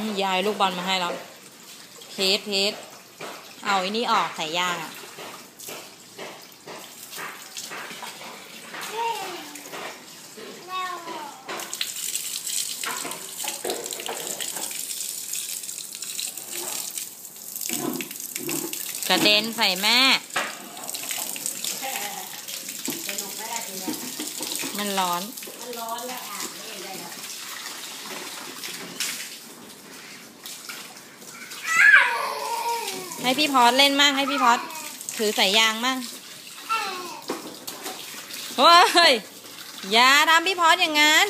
นี่ยายลูกบอลมาให้แล้วเพชเพชเอาไอ้นี่ออกสายยางอะกระเด็นใส่แม่ มันร้อน มันร้อนแล้วอะไม่ได้หรอก ให้พี่พอดเล่นมั่งให้พี่พอดถือสายยางมั่งเฮ้ย อย่าทำพี่พอดอย่างนั้น